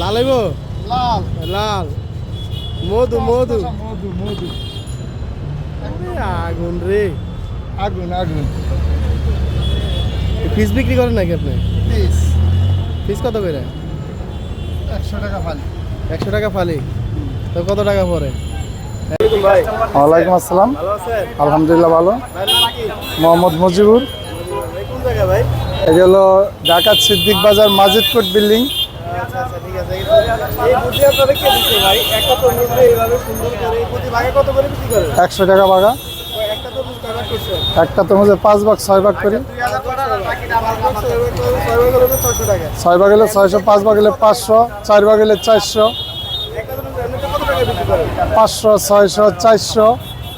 লাল হইব? লাল। লাল। মধু মধু। মধু মধু। আগুন রে। আগুন আগুন। ফিস বিক্রি করেন নাকি আপনি? পিস ফিস কত করে? একশো টাকা ফালি। একশো টাকা ফালি। তো কত টাকা পরে ওয়ালাইকুম আসসালাম। আলহামদুলিল্লাহ ভালো। মোহাম্মদ মুজিবুর। কোন জায়গা ভাই? এটা হলো ঢাকা সিদ্দিক বাজার মাজিদ কোট বিল্ডিং। আচ্ছা আচ্ছা ঠিক আছে। এই বুদ্ধি আপনারা কে দিচ্ছে ভাই? একটা তরমুজ এইভাবে সুন্দর করে প্রতি ভাগে কত করে বিক্রি করেন? একশো টাকা বাগা একটা তরমুজ পাঁচ ভাগ ছয় ভাগ করি। ছয় ভাগ হলে ছয়শো পাঁচ ভাগ হলে পাঁচশো চার ভাগ হলে চারশো। পাঁচশো ছয়শো চারশো।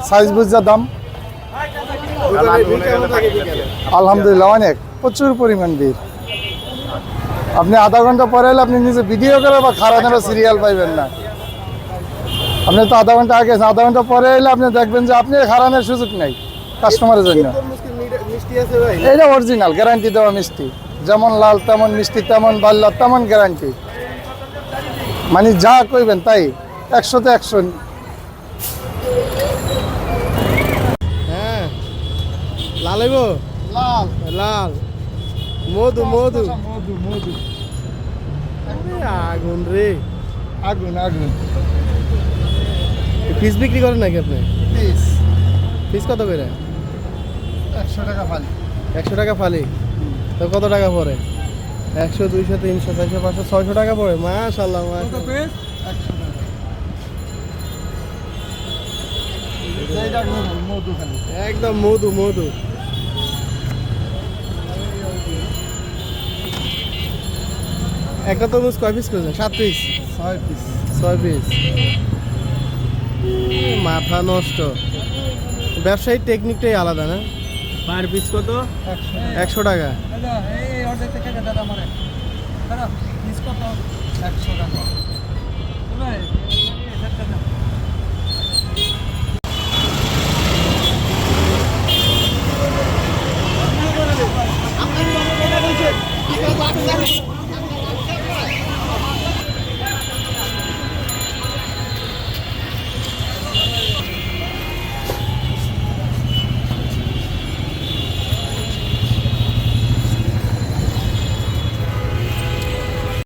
সাইজ বুঝা দাম। আলহামদুলিল্লাহ অনেক। প্রচুর পরিমাণ ভিড়। আপনি আধা ঘণ্টা পরে এলে আপনি নিজে ভিডিও করে বা খারাপ সিরিয়াল পাইবেন না। আপনি তো আধা ঘণ্টা আগে আধা ঘণ্টা পরে এলে আপনি দেখবেন যে আপনি হারানোর সুযোগ নেই কাস্টমারের জন্য। এটা অরিজিনাল গ্যারান্টি দেওয়া মিষ্টি। যেমন লাল তেমন মিষ্টি তেমন বাল্লা তেমন গ্যারান্টি মানে যা কইবেন তাই একশোতে একশো। হ্যাঁ। লাল লাল। লাল। মধু মধু মধু মধু আগুন রে আগুন আগুন ফিস বিক্রি করেন নাকি আপনি? পিস ফিস কত করে? একশো টাকা ফালি। একশো টাকা ফালি? তো কত টাকা পড়ে? একশো দুইশো তিনশো চারশো পাঁচশো ছয়শো টাকা পড়ে। মাশাল্লাহ একদম মধু মধু। এক তরমুজ কয় পিস করেছেন? সাত পিস ছয় পিস ছয় পিস মাথা নষ্ট। ব্যবসায়ী টেকনিকটাই আলাদা না? পার পিস কত? একশো টাকা।